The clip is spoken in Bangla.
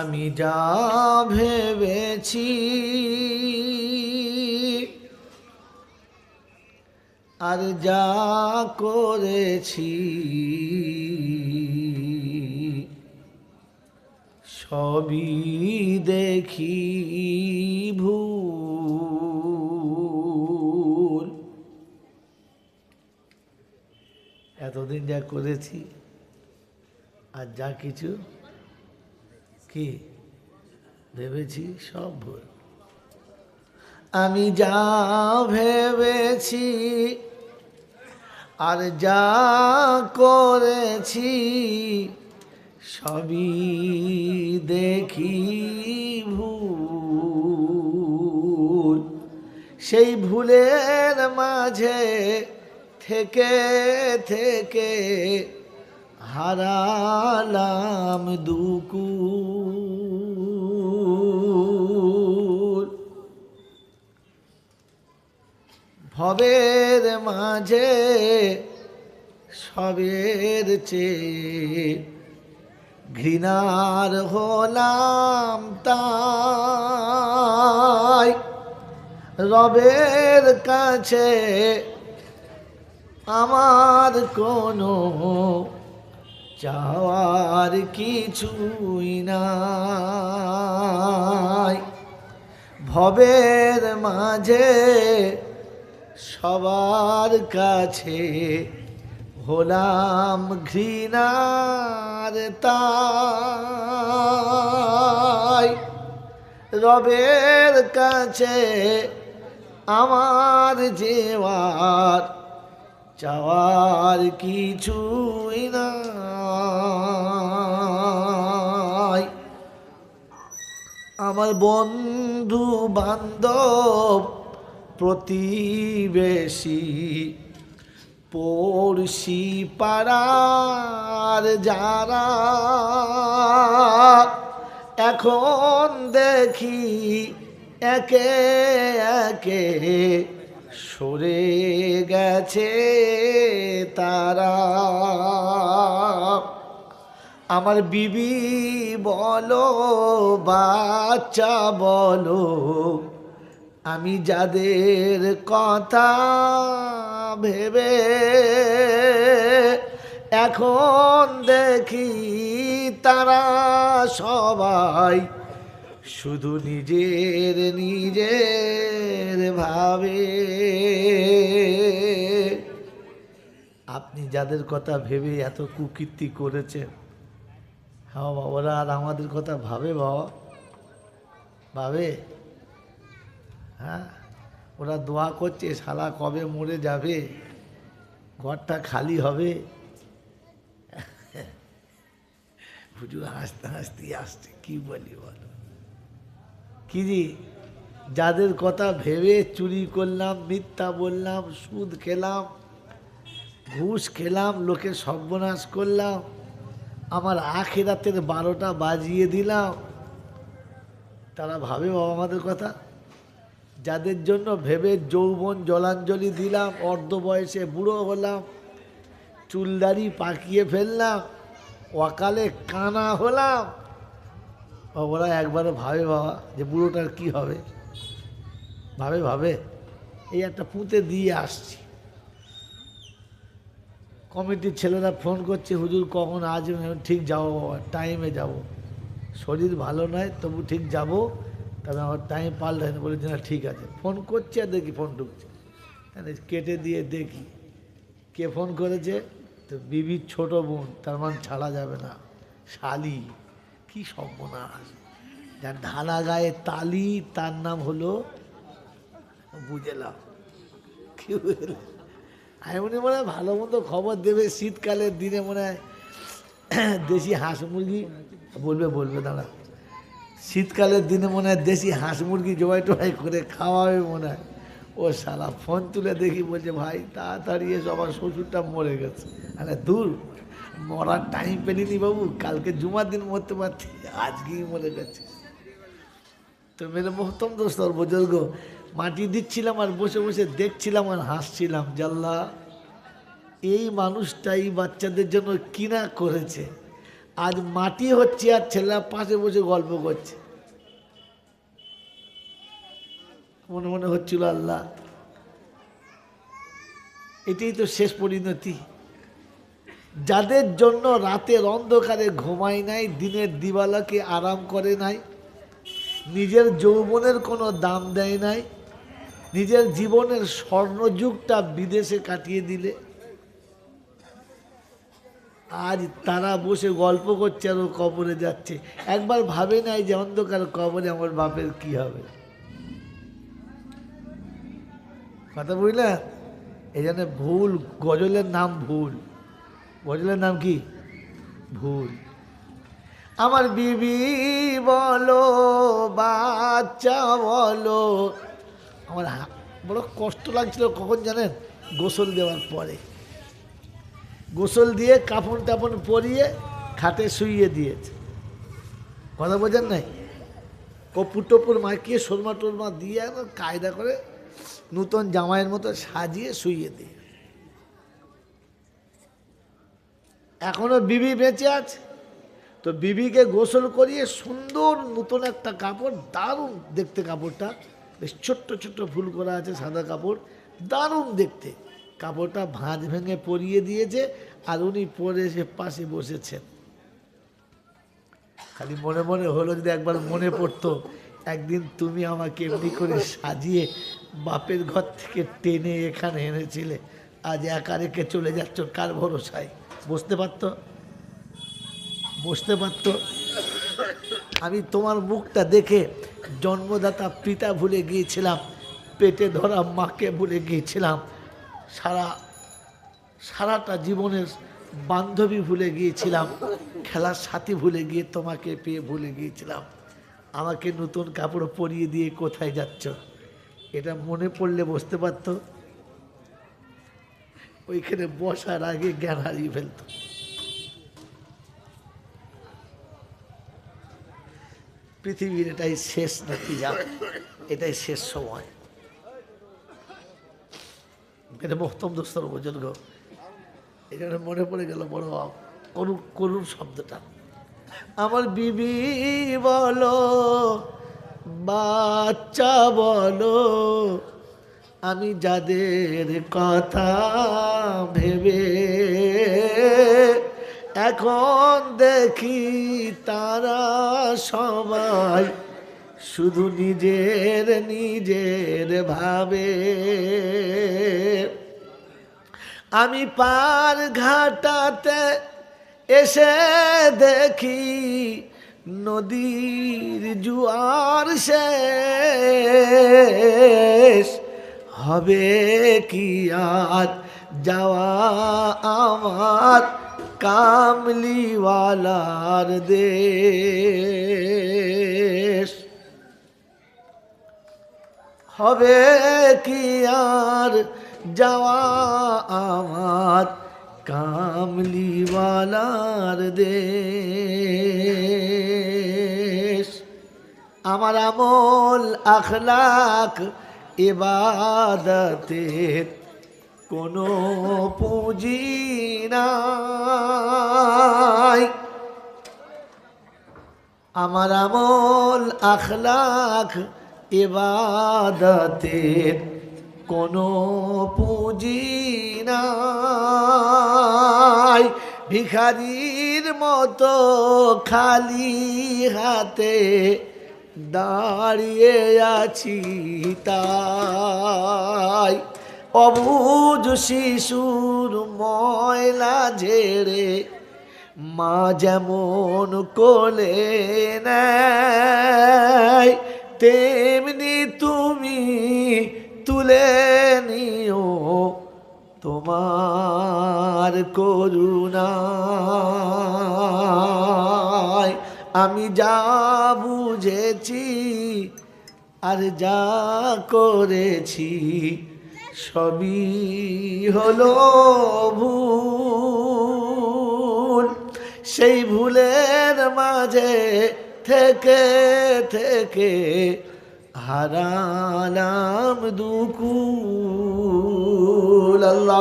আমি যা ভেবেছি, আর যা করেছি, সবই দেখি ভুল। এতদিন যা করেছি, আর যা কিছু কি ভেবেছি সব ভুল। আমি যা ভেবেছি আর যা করেছি সবই দেখি ভুল। সেই ভুলের মাঝে থেকে থেকে হারালাম দুকুল। ভবের মাঝে সবের চেয়ে ঘৃণার হলাম তাই। রবের কাছে আমার কোনো চাওয়ার কিছুই নাই। ভবের মাঝে সবার কাছে হলাম ঘৃণার তাই। রবের কাছে আমার যেওয়ার চাওয়ার কিছুই নাই। আমার বন্ধু বান্ধব প্রতিবেশী পড়শি পাড়ার যারা এখন দেখি একে একে সরে গেছে তারা। আমার বিবি বলো, বাচ্চা বলো, আমি যাদের কথা ভেবে এখন দেখি তারা সবাই শুধু নিজের নিজের ভাবে। আপনি যাদের কথা ভেবে এত কুকীর্তি করেছেন হ্যাঁ ওরা আর আমাদের কথা ভাবে বাবা? ভাবে? হ্যাঁ? ওরা দোয়া করছে, শালা কবে মরে যাবে? ঘরটা খালি হবে? হুজুর হাসতে হাসতে আসছে, কি বলি বলো? কি জি? যাদের কথা ভেবে চুরি করলাম, মিথ্যা বললাম, সুদ খেলাম, ঘুষ খেলাম, লোকের সর্বনাশ করলাম, আমার আখেরাতের বারোটা বাজিয়ে দিলাম। তারা ভাবে বাবা আমাদের কথা? যাদের জন্য ভেবে যৌবন জলাঞ্জলি দিলাম, অর্ধ বয়সে বুড়ো হলাম, চুলদারি পাকিয়ে ফেললাম, অকালে কানা হলাম ওরা একবারে ভাবে বাবা যে বুড়োটার কি হবে? ভাবে ভাবে এই একটা পুঁতে দিয়ে আসছি। কমিটির ছেলেরা ফোন করছে হুজুর কখন বললাম, ঠিক যাব বাবা টাইমে যাব। শরীর ভালো নয় তবু ঠিক যাব তবে আমার টাইম পাল্টে না। বলেছে না ঠিক আছে। ফোন করছে আর দেখি ফোন ঢুকছে। কেটে দিয়ে দেখি। কে ফোন করেছে? তো বিবির ছোট বোন তার মানে ছাড়া যাবে না শালি। কি সর্বনাশ। যার ঢালা গায়ে তালি, তার নাম হলো বুঝেলাম কি আমি মনে মনে হয় ভালো মন্দ খবর দেবে শীতকালের দিনে মনে হয় দেশি হাঁস মুরগি। বলবে বলবে, দাঁড়া। শীতকালের দিনে মনে হয় দেশি হাঁস মুরগি জবাই টবাই করে খাওয়াবে মনে হয়। ও সারা ফোন তুলে দেখি বলছে, ভাই, তাড়াতাড়ি এসো, আমার শ্বশুরটা মরে গেছে। আরে, দূর। মরার টাইম পেলিনি বাবু, কালকে জুমার দিন মরতে পারছি আজকেই মরে গেছে। তো মেরে মোহতম দোস্তর বুজুর্গ, মাটি দিচ্ছিলাম আর বসে বসে দেখছিলাম আর হাসছিলাম জাল্লা এই মানুষটাই বাচ্চাদের জন্য কিনা করেছে। আজ মাটি হচ্ছে আর ছেলেরা পাশে বসে গল্প করছে। মনে মনে হচ্ছিল আল্লাহ, এটাই তো শেষ পরিণতি। যাদের জন্য রাতের অন্ধকারে ঘুমায় নাই, দিনের দিবালাকে আরাম করে নাই, নিজের যৌবনের কোনো দাম দেয় নাই, নিজের জীবনের স্বর্ণযুগটা বিদেশে কাটিয়ে দিলে। আজ তারা বসে গল্প করছে আর ও কবরে যাচ্ছে। একবার ভাবে নাই যে অন্ধকার কবরে আমার বাপের কি হবে। কথা বুঝলেন এই জন্য ভুল, গজলের নাম ভুল। গজলের নাম কি? ভুল। আমার বিবি বলো, বাচ্চা বলো। আমার বড় কষ্ট লাগছিল কখন জানেন? গোসল দেওয়ার পরে। গোসল দিয়ে কাপড় টাপড় পরিয়ে খাটে শুইয়ে দিয়েছে। কথা বোঝেন নাই? কপুর টপুর মাখিয়ে সরমা টরমা দিয়ে কায়দা করে নূতন জামাইয়ের মতো সাজিয়ে শুইয়ে দিয়ে। এখনও বিবি বেঁচে আছে। তো বিবিকে গোসল করিয়ে সুন্দর নতুন একটা কাপড়, দারুণ দেখতে কাপড়টা। বেশ ছোট্ট ছোট্ট ফুল করা আছে, সাদা কাপড়। দারুণ দেখতে। কাপড়টা ভাঁজ ভেঙে পরিয়ে দিয়েছে আর উনি পরে এসে পাশে বসেছেন। খালি মনে মনে হলো যদি একবার মনে পড়তো, একদিন তুমি আমাকে এমনি করে সাজিয়ে বাপের ঘর থেকে টেনে এখানে এনেছিলে। আজ একা রেখে চলে যাচ্ছ, কার ভরসায়? বুঝতে পারতো। বসতে পারত। আমি তোমার মুখটা দেখে জন্মদাতা পিতা ভুলে গিয়েছিলাম, পেটে ধরা মাকে ভুলে গিয়েছিলাম। সারা, সারাটা জীবনের বান্ধবী ভুলে গিয়েছিলাম, খেলার সাথী ভুলে গিয়ে তোমাকে পেয়ে ভুলে গিয়েছিলাম। আমাকে নতুন কাপড় পরিয়ে দিয়ে কোথায় যাচ্ছ? এটা মনে পড়লে বসতে পারতো। ওইখানে বসার আগে জ্ঞান হারিয়ে ফেলতো। পৃথিবীর এটাই শেষ নাকি যা এটাই শেষ সময়। এটা মোহতম দোস্তর বুজুর্গ এখানে মনে পড়ে গেল বড় করুণ করুণ শব্দটা। আমার বিবি বলো, বাচ্চা বলো আমি যাদের কথা ভেবে এখন দেখি তারা সবাই শুধু নিজের নিজের ভাবে। আমি পার ঘাটাতে এসে দেখি নদীর জুয়ার শেষ। হবে কি আর যাওয়া আমার কামলিওয়ালার দেশ। হবে কি আর? যাওয়া আমার কামলিওয়ালার দেশ। আমার আমল আখলাক এবাদতের কোনো পুঁজি নাই। আমার আমল আখলাখ এবাদতের কোনো পুঁজি নাই। ভিখারির মতো খালি হাতে দাঁড়িয়ে আছি তাই। অবুজ শিশুর ময়লা ঝেড়ে মা যেমন কোলে নেয়, তেমনি তুমি তুলে নিও তোমার করুণায় আমি যা বুঝেছি আর যা করেছি সবই হলো ভুল। সেই ভুলের মাঝে থেকে থেকে হারালাম দুকুল আল্লাহ